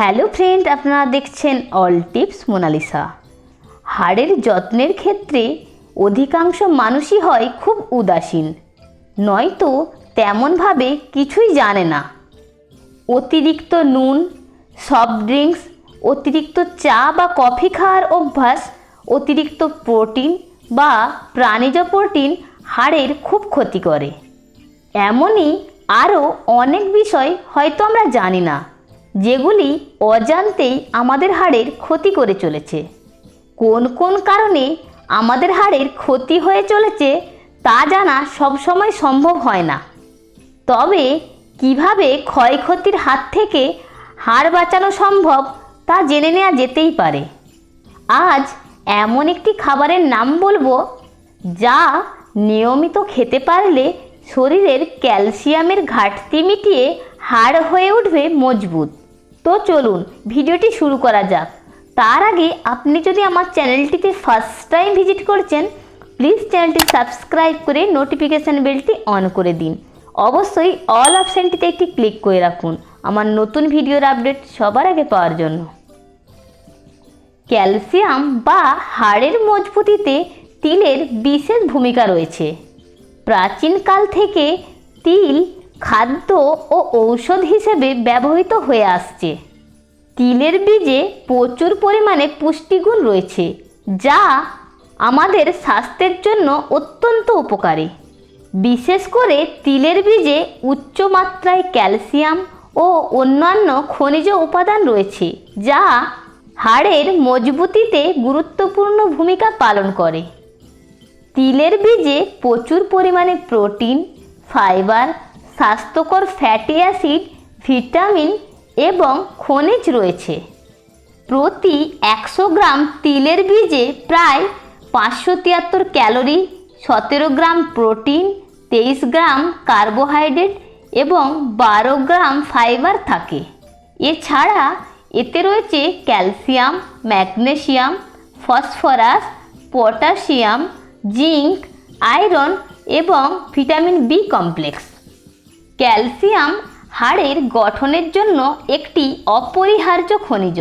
Hello friend আপনারা দেখছেন all tips Mona Lisa হাড়ের যত্নের ক্ষেত্রে অধিকাংশ মানুষই হয় খুব উদাসীন। নয়তো তেমনভাবে কিছুই জানে না। অতিরিক্ত নুন সফট ড্রিঙ্কস অতিরিক্ত চা বা কফি খাওয়ার অভ্যাস, অতিরিক্ত প্রোটিন বা প্রাণীজ প্রোটিন হাড়ের খুব ক্ষতি করে। এমনই আরও অনেক বিষয় হয়তো আমরা জানি না। যেগুলি অজান্তেই আমাদের হাড়ের ক্ষতি করে চলেছে। কোন কোন কারণে আমাদের হাড়ের ক্ষতি হয়ে চলেছে তা জানা সবসময় সম্ভব হয় না। তবে কীভাবে ক্ষয়ক্ষতির হাত থেকে হাড় বাঁচানো সম্ভব তা জেনে নেওয়া যেতেই পারে। আজ এমন একটি খাবারের নাম বলব যা নিয়মিত খেতে পারলে শরীরের ক্যালসিয়ামের ঘাটতি মিটিয়ে হাড় হয়ে উঠবে মজবুত। তো চলুন, ভিডিওটি শুরু করা যাক। তার আগে আপনি যদি আমার চ্যানেলটিতে ফার্স্ট টাইম ভিজিট করছেন প্লিজ চ্যানেলটি সাবস্ক্রাইব করে নোটিফিকেশান বেলটি অন করে দিন। অবশ্যই অল অপশানটিতে একটি ক্লিক করে রাখুন। আমার নতুন ভিডিওর আপডেট সবার আগে পাওয়ার জন্য। ক্যালসিয়াম বা হাড়ের মজবুতিতে তিলের বিশেষ ভূমিকা রয়েছে। প্রাচীনকাল থেকে তিল খাদ্য ও ঔষধ হিসেবে ব্যবহৃত হয়ে আসছে। তিলের বীজে প্রচুর পরিমাণে পুষ্টিগুণ রয়েছে, যা আমাদের স্বাস্থ্যের জন্য অত্যন্ত উপকারী। বিশেষ করে তিলের বীজে উচ্চ মাত্রায় ক্যালসিয়াম ও অন্যান্য খনিজ উপাদান রয়েছে, যা হাড়ের মজবুতিতে গুরুত্বপূর্ণ ভূমিকা পালন করে। তিলের বীজে প্রচুর পরিমাণে প্রোটিন, ফাইবার স্বাস্থ্যকর ফ্যাটি অ্যাসিড, ভিটামিন এবং খনিজ রয়েছে। প্রতি একশো গ্রাম তিলের বীজে প্রায় পাঁচশো তিয়াত্তর ক্যালোরি, সতেরো গ্রাম প্রোটিন, তেইশ গ্রাম কার্বোহাইড্রেট এবং বারো গ্রাম ফাইবার থাকে। এছাড়া এতে রয়েছে calcium, magnesium, phosphorus, potassium, zinc, iron এবং ভিটামিন বি কমপ্লেক্স। ক্যালসিয়াম হাড়ের গঠনের জন্য একটি অপরিহার্য খনিজ।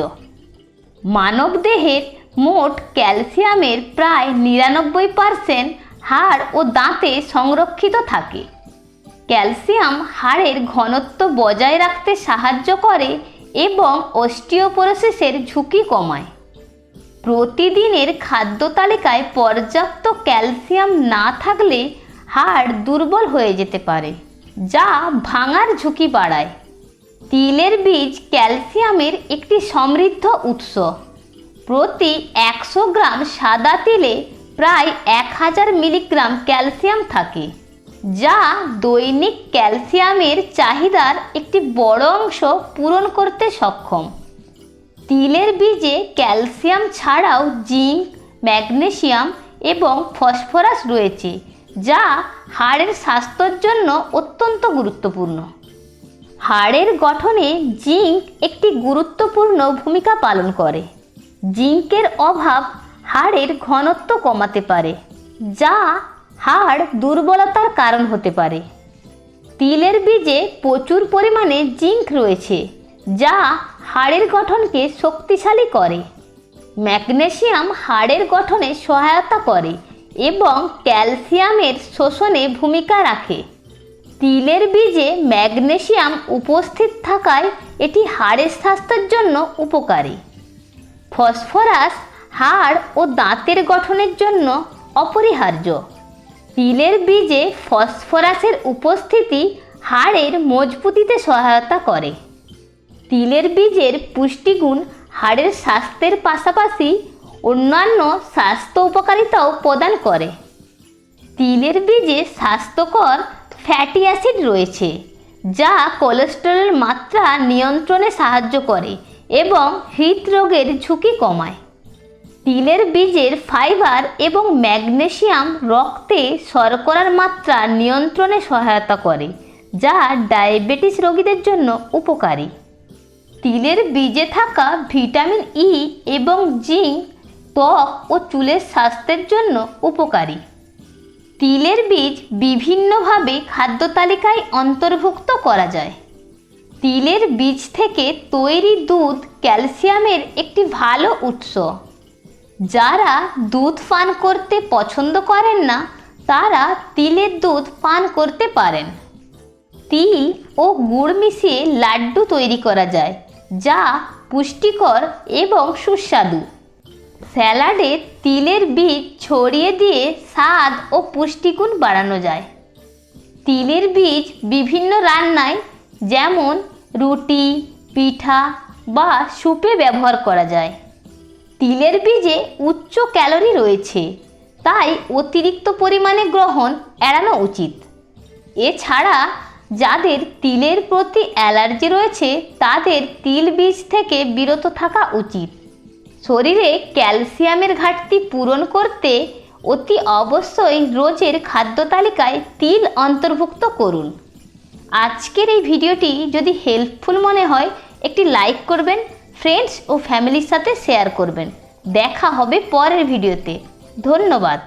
মানবদেহের মোট ক্যালসিয়ামের প্রায় নিরানব্বই পারসেন্ট হাড় ও দাঁতে সংরক্ষিত থাকে। ক্যালসিয়াম হাড়ের ঘনত্ব বজায় রাখতে সাহায্য করে এবং অস্টিওপোরোসিসের ঝুঁকি কমায়। প্রতিদিনের খাদ্য তালিকায় পর্যাপ্ত ক্যালসিয়াম না থাকলে হাড় দুর্বল হয়ে যেতে পারে। যা ভাঙার ঝুঁকি বাড়ায়। তিলের বীজ ক্যালসিয়ামের একটি সমৃদ্ধ উৎস। প্রতি একশো গ্রাম সাদা তিলে প্রায় এক হাজার মিলিগ্রাম ক্যালসিয়াম থাকে, যা দৈনিক ক্যালসিয়ামের চাহিদার একটি বড় অংশ পূরণ করতে সক্ষম। তিলের বীজে ক্যালসিয়াম ছাড়াও জিঙ্ক, ম্যাগনেসিয়াম এবং ফসফরাস রয়েছে, যা হাড়ের স্বাস্থ্যের জন্য অত্যন্ত গুরুত্বপূর্ণ। হাড়ের গঠনে জিঙ্ক একটি গুরুত্বপূর্ণ ভূমিকা পালন করে। জিঙ্কের অভাব হাড়ের ঘনত্ব কমাতে পারে, যা হাড় দুর্বলতার কারণ হতে পারে। তিলের বীজে প্রচুর পরিমাণে জিঙ্ক রয়েছে, যা হাড়ের গঠনকে শক্তিশালী করে। ম্যাগনেসিয়াম হাড়ের গঠনে সহায়তা করে এবং ক্যালসিয়ামের শোষণে ভূমিকা রাখে। তিলের বীজে ম্যাগনেসিয়াম উপস্থিত থাকায় এটি হাড়ের স্বাস্থ্যের জন্য উপকারী। ফসফরাস, হাড় ও দাঁতের গঠনের জন্য অপরিহার্য। তিলের বীজে ফসফরাসের উপস্থিতি হাড়ের মজবুতিতে সহায়তা করে। তিলের বীজের পুষ্টিগুণ হাড়ের স্বাস্থ্যের পাশাপাশি অন্যান্য স্বাস্থ্য উপকারিতাও প্রদান করে। তিলের বীজে স্বাস্থ্যকর ফ্যাটি অ্যাসিড রয়েছে, যা কোলেস্টেরলের মাত্রা নিয়ন্ত্রণে সাহায্য করে এবং হৃদরোগের ঝুঁকি কমায়। তিলের বীজের ফাইবার এবং ম্যাগনেসিয়াম রক্তে শর্করার মাত্রা নিয়ন্ত্রণে সহায়তা করে, যা ডায়াবেটিস রোগীদের জন্য উপকারী। তিলের বীজে থাকা ভিটামিন ই এবং জিঙ্ক ত্বক ও চুলের স্বাস্থ্যের জন্য উপকারী। তিলের বীজ বিভিন্নভাবে খাদ্য তালিকায় অন্তর্ভুক্ত করা যায়। তিলের বীজ থেকে তৈরি দুধ ক্যালসিয়ামের একটি ভালো উৎস। যারা দুধ পান করতে পছন্দ করেন না, তারা তিলের দুধ পান করতে পারেন। তিল ও গুড় মিশিয়ে লাড্ডু তৈরি করা যায়, যা পুষ্টিকর এবং সুস্বাদু। স্যালাডে তিলের বীজ ছড়িয়ে দিয়ে স্বাদ ও পুষ্টিগুণ বাড়ানো যায়। তিলের বীজ বিভিন্ন রান্নায় যেমন রুটি, পিঠা বা স্যুপে ব্যবহার করা যায়। তিলের বীজে উচ্চ ক্যালোরি রয়েছে, তাই অতিরিক্ত পরিমাণে গ্রহণ এড়ানো উচিত। এছাড়া যাদের তিলের প্রতি অ্যালার্জি রয়েছে, তাদের তিল বীজ থেকে বিরত থাকা উচিত। শরীরে ক্যালসিয়ামের ঘাটতি পূরণ করতে অতি অবশ্যই রোজের খাদ্য তালিকায় তিল অন্তর্ভুক্ত করুন। আজকের এই ভিডিওটি যদি হেল্পফুল মনে হয়, একটি লাইক করবেন, ফ্রেন্ডস ও ফ্যামিলির সাথে শেয়ার করবেন। দেখা হবে পরের ভিডিওতে। ধন্যবাদ।